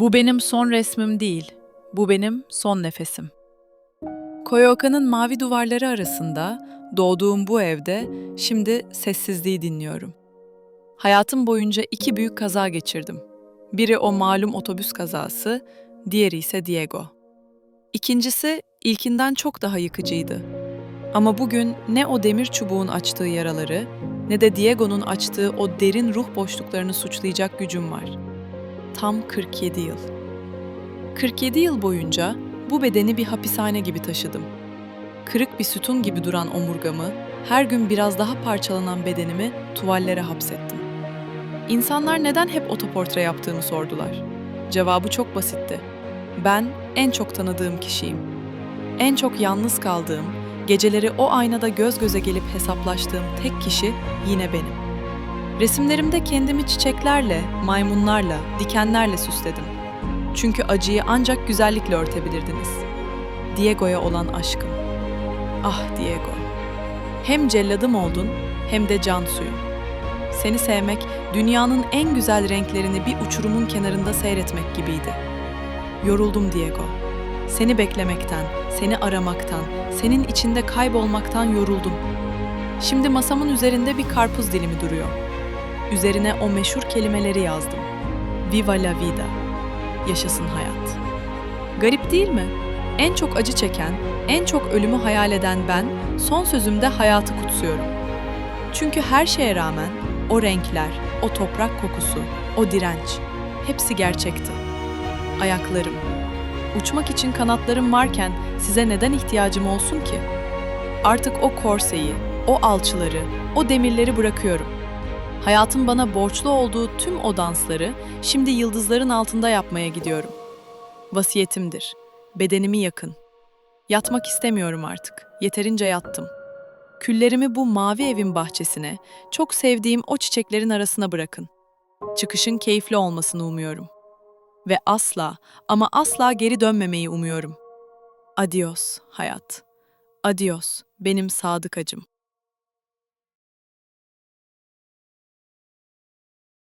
Bu benim son resmim değil. Bu benim son nefesim. Koyoaka'nın mavi duvarları arasında, doğduğum bu evde şimdi sessizliği dinliyorum. Hayatım boyunca iki büyük kaza geçirdim. Biri o malum otobüs kazası, diğeri ise Diego. İkincisi ilkinden çok daha yıkıcıydı. Ama bugün ne o demir çubuğun açtığı yaraları ne de Diego'nun açtığı o derin ruh boşluklarını suçlayacak gücüm var. Tam 47 yıl. 47 yıl boyunca bu bedeni bir hapishane gibi taşıdım. Kırık bir sütun gibi duran omurgamı, her gün biraz daha parçalanan bedenimi tuvallere hapsettim. İnsanlar neden hep otoportre yaptığımı sordular. Cevabı çok basitti. Ben en çok tanıdığım kişiyim. En çok yalnız kaldığım, geceleri o aynada göz göze gelip hesaplaştığım tek kişi yine benim. Resimlerimde kendimi çiçeklerle, maymunlarla, dikenlerle süsledim. Çünkü acıyı ancak güzellikle örtebilirdiniz. Diego'ya olan aşkım. Ah Diego. Hem celladım oldun hem de can suyum. Seni sevmek dünyanın en güzel renklerini bir uçurumun kenarında seyretmek gibiydi. Yoruldum Diego. Seni beklemekten, seni aramaktan, senin içinde kaybolmaktan yoruldum. Şimdi masamın üzerinde bir karpuz dilimi duruyor. Üzerine o meşhur kelimeleri yazdım. Viva la vida. Yaşasın hayat. Garip değil mi? En çok acı çeken, en çok ölümü hayal eden ben son sözümde hayatı kutsuyorum. Çünkü her şeye rağmen o renkler, o toprak kokusu, o direnç hepsi gerçekti. Ayaklarım. Uçmak için kanatlarım varken size neden ihtiyacım olsun ki? Artık o korseyi, o alçıları, o demirleri bırakıyorum. Hayatın bana borçlu olduğu tüm o dansları şimdi yıldızların altında yapmaya gidiyorum. Vasiyetimdir. Bedenimi yakın. Yatmak istemiyorum artık. Yeterince yattım. Küllerimi bu mavi evin bahçesine, çok sevdiğim o çiçeklerin arasına bırakın. Çıkışın keyifli olmasını umuyorum. Ve asla ama asla geri dönmemeyi umuyorum. Adios hayat. Adios benim sadık acım.